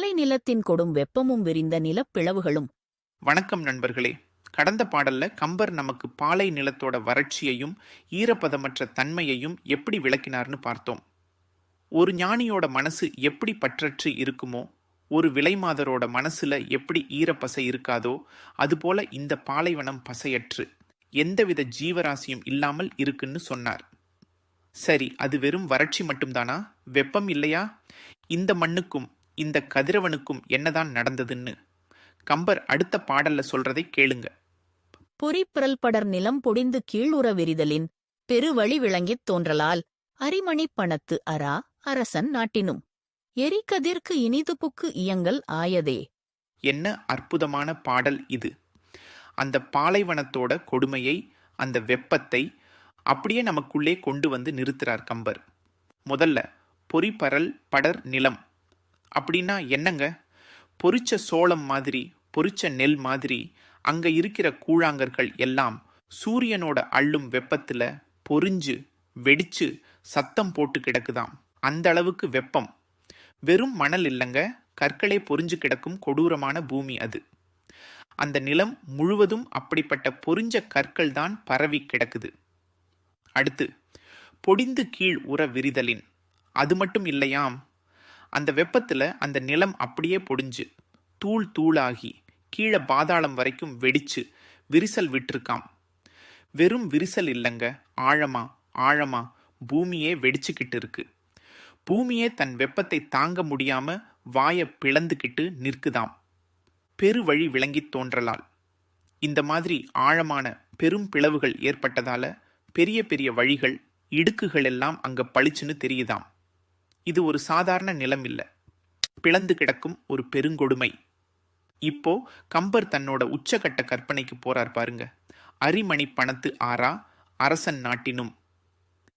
நிலத்தின் கொடும் வெப்பமும் விரிந்த நிலப்பிளவுகளும் வணக்கம் நண்பர்களே. கடந்த பாடல்ல கம்பர் நமக்கு பாலை நிலத்தோட வறட்சியையும் ஈரப்பதமற்ற தன்மையையும் எப்படி விளக்கினார்னு பார்த்தோம். ஒரு ஞானியோட மனசு எப்படி பற்றற்று இருக்குமோ ஒரு விலைமாதரோட மனசுல எப்படி ஈரப்பசை இருக்காதோ அதுபோல இந்த பாலைவனம் பசையற்று. எந்தவித ஜீவராசியும் இல்லாமல் இருக்குன்னு சொன்னார். சரி அது வெறும் வறட்சி மட்டும்தானா? வெப்பம் இல்லையா? இந்த மண்ணுக்கும் இந்த கதிரவனுக்கும் என்னதான் நடந்ததுன்னு? கம்பர் அடுத்த பாடல்ல சொல்றதை கேளுங்க. பொறிப்பிரல் படர் நிலம் பொடிந்து கீழுற விரிதலின் பெருவழி விளங்கித் தோன்றலால் அரிமணிப் பணத்து அரா அரசன் நாட்டினும். எரிகதிர்க்கு இனிதுபுக்கு இயங்கல் ஆயதே. என்ன அற்புதமான பாடல் இது. அந்த பாலைவனத்தோட கொடுமையை அந்த வெப்பத்தை அப்படியே நமக்குள்ளே கொண்டு வந்து நிறுத்துறார் கம்பர். முதல்ல பொறிப்பரல் படர் நிலம். அப்படின்னா என்னங்க? பொறிச்ச சோளம் மாதிரி பொறிச்ச நெல் மாதிரி அங்கே இருக்கிற கூழாங்கற்கள் எல்லாம் சூரியனோட அள்ளும் வெப்பத்தில் பொறிஞ்சு வெடிச்சு சத்தம் போட்டு கிடக்குதாம். அந்த அளவுக்கு வெப்பம். வெறும் மணல் இல்லைங்க. கற்களே பொரிஞ்சு கிடக்கும் கொடூரமான பூமி அது. அந்த நிலம் முழுவதும் அப்படிப்பட்ட பொரிஞ்ச கற்கள் தான் பரவி கிடக்குது. அடுத்து பொடிந்து கீழ் உற விரிதலின். அது மட்டும் இல்லையாம். அந்த வெப்பத்தில் அந்த நிலம் அப்படியே பொடிஞ்சு தூள் தூளாகி கீழே பாதாளம் வரைக்கும் வெடிச்சு விரிசல் விட்டுருக்காம். வெறும் விரிசல் இல்லைங்க ஆழமா ஆழமா பூமியே வெடிச்சுக்கிட்டு இருக்கு. பூமியே தன் வெப்பத்தை தாங்க முடியாம வாயை பிளந்துக்கிட்டு நிற்குதாம். பெருவழி விளங்கித் தோன்றலால். இந்த மாதிரி ஆழமான பெரும் பிளவுகள் ஏற்பட்டதால பெரிய பெரிய வழிகள் இடுக்குகள் எல்லாம் அங்க பளிச்சுன்னு தெரியுதாம். இது ஒரு சாதாரண நிலம் இல்லை. பிளந்து கிடக்கும் ஒரு பெருங்கொடுமை. இப்போ கம்பர் தன்னோட உச்சகட்ட கற்பனைக்கு போறார் பாருங்க. அரிமணி பணத்து ஆறா அரசன் நாட்டினும்.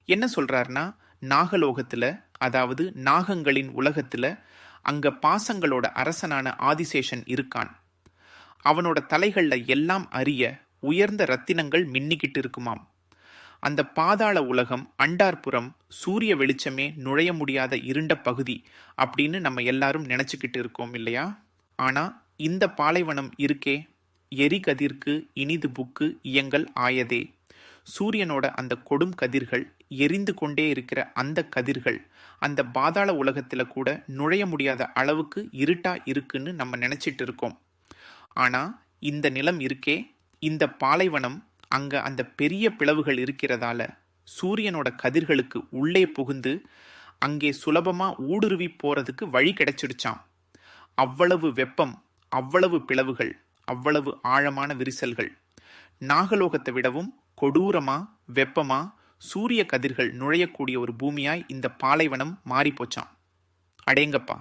என்ன சொல்றாருன்னா நாகலோகத்துல அதாவது நாகங்களின் உலகத்துல அங்க பாசங்களோட அரசனான ஆதிசேஷன் இருக்கான். அவனோட தலைகளில் எல்லாம் அறிய உயர்ந்த ரத்தினங்கள் மின்னிக்கிட்டு இருக்குமாம். அந்த பாதாள உலகம் அண்டார்புறம் சூரிய வெளிச்சமே நுழைய முடியாத இருண்ட பகுதி அப்படின்னு நம்ம எல்லாரும் நினச்சிக்கிட்டு இருக்கோம் இல்லையா? ஆனால் இந்த பாலைவனம் இருக்கே. எரிகதிர்க்கு இனிது புக்கு இயங்கல் ஆயதே. சூரியனோட அந்த கொடும் கதிர்கள் எரிந்து கொண்டே இருக்கிற அந்த கதிர்கள் அந்த பாதாள உலகத்தில் கூட நுழைய முடியாத அளவுக்கு இருட்டா இருக்குன்னு நம்ம நினச்சிட்டு இருக்கோம். ஆனால் இந்த நிலம் இருக்கே. இந்த பாலைவனம் அங்க அந்த பெரிய பிளவுகள் இருக்கிறதால சூரியனோட கதிர்களுக்கு உள்ளே புகுந்து அங்கே சுலபமா ஊடுருவி போறதுக்கு வழி கிடைச்சிடுச்சாம். அவ்வளவு வெப்பம் அவ்வளவு பிளவுகள் அவ்வளவு ஆழமான விரிசல்கள். நாகலோகத்தை விடவும் கொடூரமா வெப்பமா சூரிய கதிர்கள் நுழையக்கூடிய ஒரு பூமியாய் இந்த பாலைவனம் மாறிப்போச்சாம். அடேங்கப்பா!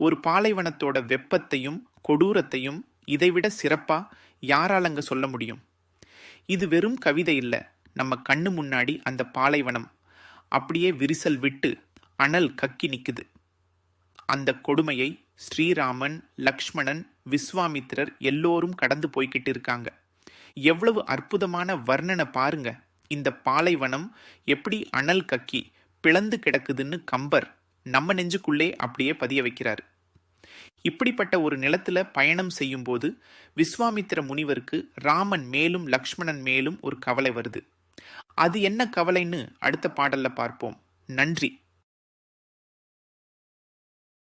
ஒரு பாலைவனத்தோட வெப்பத்தையும் கொடூரத்தையும் இதைவிட சிறப்பா யாரால் அங்கே சொல்ல முடியும்? இது வெறும் கவிதை இல்லை. நம்ம கண்ணு முன்னாடி அந்த பாலைவனம். அப்படியே விரிசல் விட்டு அனல் கக்கி நிற்குது அந்த கொடுமையை ஸ்ரீராமன் லக்ஷ்மணன் விஸ்வாமித்திரர் எல்லோரும் கடந்து போய்கிட்டு இருக்காங்க. எவ்வளவு அற்புதமான வர்ணனை பாருங்க. இந்த பாலைவனம் எப்படி அனல் கக்கி பிளந்து கிடக்குதுன்னு கம்பர் நம்ம நெஞ்சுக்குள்ளே அப்படியே பதிய வைக்கிறார். இப்படிப்பட்ட ஒரு நிலத்துல பயணம் செய்யும்போது விஸ்வாமித்திர முனிவருக்கு ராமன் மேலும் லக்ஷ்மணன் மேலும் ஒரு கவலை வருது. அது என்ன கவலைன்னு அடுத்த பாடல்ல பார்ப்போம். நன்றி.